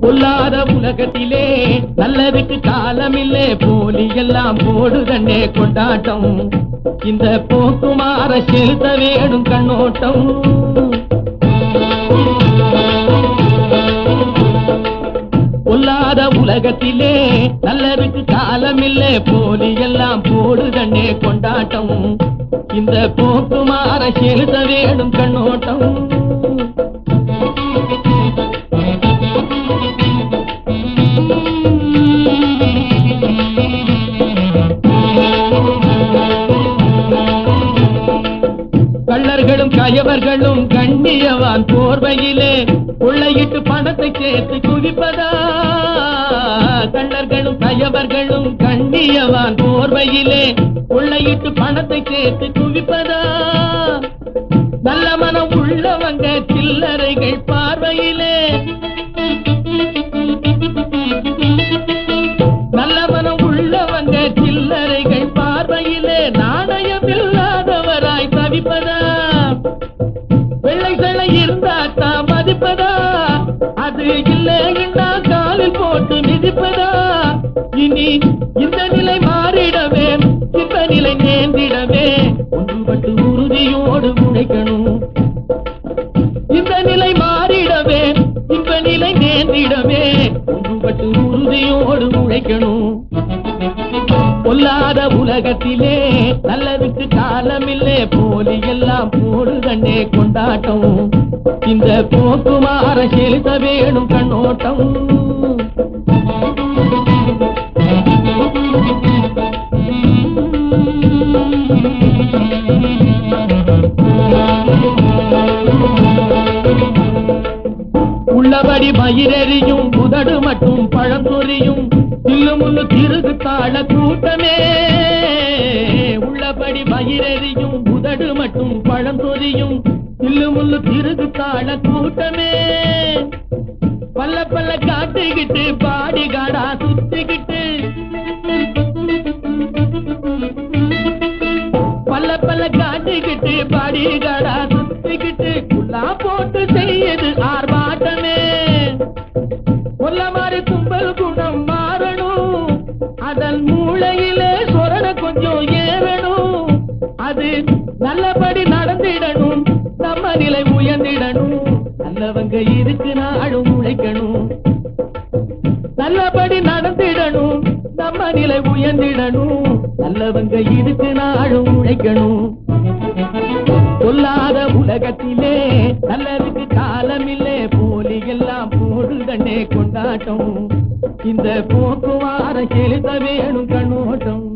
பொல்லாத உலகத்திலே நல்லதுக்கு காலமில்லே போலி எல்லாம் போடுதண்ணே கொண்டாட்டம். இந்த போக்குமார செலுத்த வேணும் கண்ணோட்டம். பொல்லாத உலகத்திலே நல்லதுக்கு போலி எல்லாம் போடுதண்ணே கொண்டாட்டம். இந்த போக்குமார செலுத்த வேணும் கண்ணோட்டம். கள்ளர்களும் கயவர்களும் கண்ணியவான் போர்வையிலே உள்ளையிட்டு பணத்தை சேர்த்து குவிப்பதா? கள்ளர்களும் கயவர்களும் கண்ணியவான் போர்வையிலே உள்ளிட்டு பணத்தை சேர்த்து குவிப்பதா? நல்ல மனம் உள்ளவங்க சில்லறைகள் பார்வையிலே. நல்ல மனம் உள்ளவங்க சில்லறைகள் பார்வையிலே. நாணயம் இல்லாதவராய் தவிப்பதா? வெள்ளை சிலை இருந்தா மதிப்பதா? அது இல்லை காலில் போட்டு மிதிப்பதா? இந்த நிலை மாறிடவே இந்த நிலை நேர்ந்திடவே. ஒன்றுபட்டு உறுதியோடு முனைக்கணும். இந்த நிலை மாறிடவே இந்த நிலை நேர்ந்திடவே. ஒன்றுபட்டு உறுதியோடு உழைக்கணும் பொல்லாத உலகத்திலே நல்லதுக்கு காலமில்லே. போலி எல்லாம் போடுதண்ணே கொண்டாட்டம். இந்த போக்குமாற செலுத்த வேணும் கண்ணோட்டம். உள்ளபடி மயிரெறியும் புதடு மட்டும் பழந்தொரியும். தில்லுமுள்ளு திருகு தாழ கூட்டமே. உள்ளபடி மயிரெறியும் புதடு மட்டும் பழந்தொரியும். தில்லுமுள்ளு திருகு தாழ கூட்டமே. பல்ல பல்ல காட்டுக்கிட்டு பாடி காடா சுத்திக்கிட்டு. பல்ல பல்ல காட்டுக்கிட்டு பாடி காடா சுத்திக்கிட்டு. குல்லா போட்டு செய்ய நல்லவங்க இருக்கு நாளும் உழைக்கணும். நல்லபடி நடந்திடணும் நம்ம நிலை உயர்ந்திடணும். நல்லவங்க இருக்கு நாளும் உழைக்கணும். சொல்லாத உலகத்திலே நல்லதுக்கு காலமில்லே. போலி எல்லாம் போடுதண்ணே கொண்டாட்டம். இந்த போக்குவார செலுத்த வேணும் கண்ணோட்டம்.